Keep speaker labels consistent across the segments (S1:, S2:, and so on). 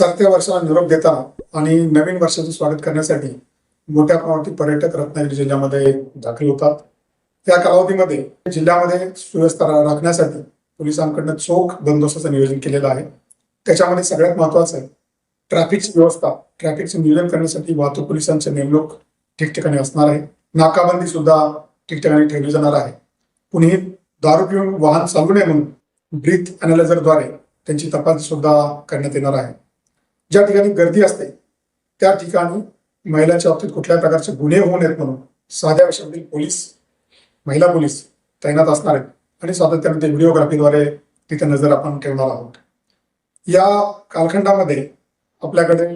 S1: सरत्या वर्षाला निरोप देताना आणि नवीन वर्षाचं स्वागत करण्यासाठी मोठ्या प्रमाणात पर्यटक रत्नागिरी जिल्ह्यामध्ये दाखल होतात. त्या कालावधीमध्ये जिल्ह्यामध्ये सुव्यवस्था राखण्यासाठी पोलिसांकडनं चोख बंदोबस्ताचं नियोजन केलेलं आहे. त्याच्यामध्ये सगळ्यात महत्वाचं आहे ट्रॅफिकची व्यवस्था ट्रॅफिकचं नियोजन करण्यासाठी वाहतूक पोलिसांचे नेमणूक ठिकठिकाणी असणार आहे. नाकाबंदी सुद्धा ठिकठिकाणी ठेवली जाणार आहे. कुणीही दारू पिऊन वाहन चालू नये म्हणून ब्रीथ अनालायझरद्वारे त्यांची तपासणी सुद्धा करण्यात येणार आहे. ज्या ठिकाणी गर्दी असते त्या ठिकाणी महिलांच्या बाबतीत कुठल्याही प्रकारचे गुन्हे होऊ नयेत म्हणून साध्या विषयातील पोलीस महिला पोलीस तैनात असणार आहेत. आणि सातत्याने ते व्हिडिओग्राफीद्वारे तिथे नजर आपण ठेवणार आहोत. या कालखंडामध्ये आपल्याकडे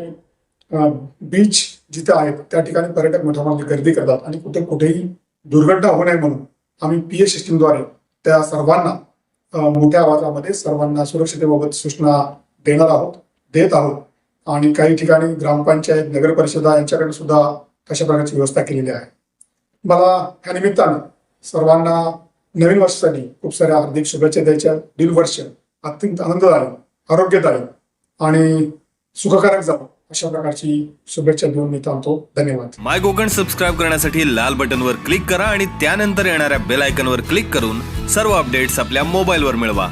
S1: बीच जिथे आहेत त्या ठिकाणी पर्यटक मोठ्या प्रमाणात गर्दी करतात आणि कुठे कुठेही दुर्घटना होऊ नये म्हणून आम्ही पी ए सिस्टीमद्वारे त्या सर्वांना मोठ्या आवाजामध्ये सर्वांना सुरक्षतेबाबत सूचना देणार आहोत देत आहोत. आणि काही ठिकाणी ग्रामपंचायत नगर परिषदा यांच्याकडे सुद्धा तशा प्रकारची व्यवस्था केलेली आहे. मला ह्या निमित्तानं सर्वांना नवीन वर्षासाठी खूप साऱ्या हार्दिक शुभेच्छा द्यायच्या. दीड वर्ष अत्यंत आनंददायक आरोग्यदायक आणि सुखकारक जावं अशा प्रकारची शुभेच्छा देऊन मी थांबतो. धन्यवाद.
S2: माय कोकण सबस्क्राईब करण्यासाठी लाल बटनवर क्लिक करा आणि त्यानंतर येणाऱ्या बेल आयकनवर क्लिक करून सर्व अपडेट्स आपल्या मोबाईलवर मिळवा.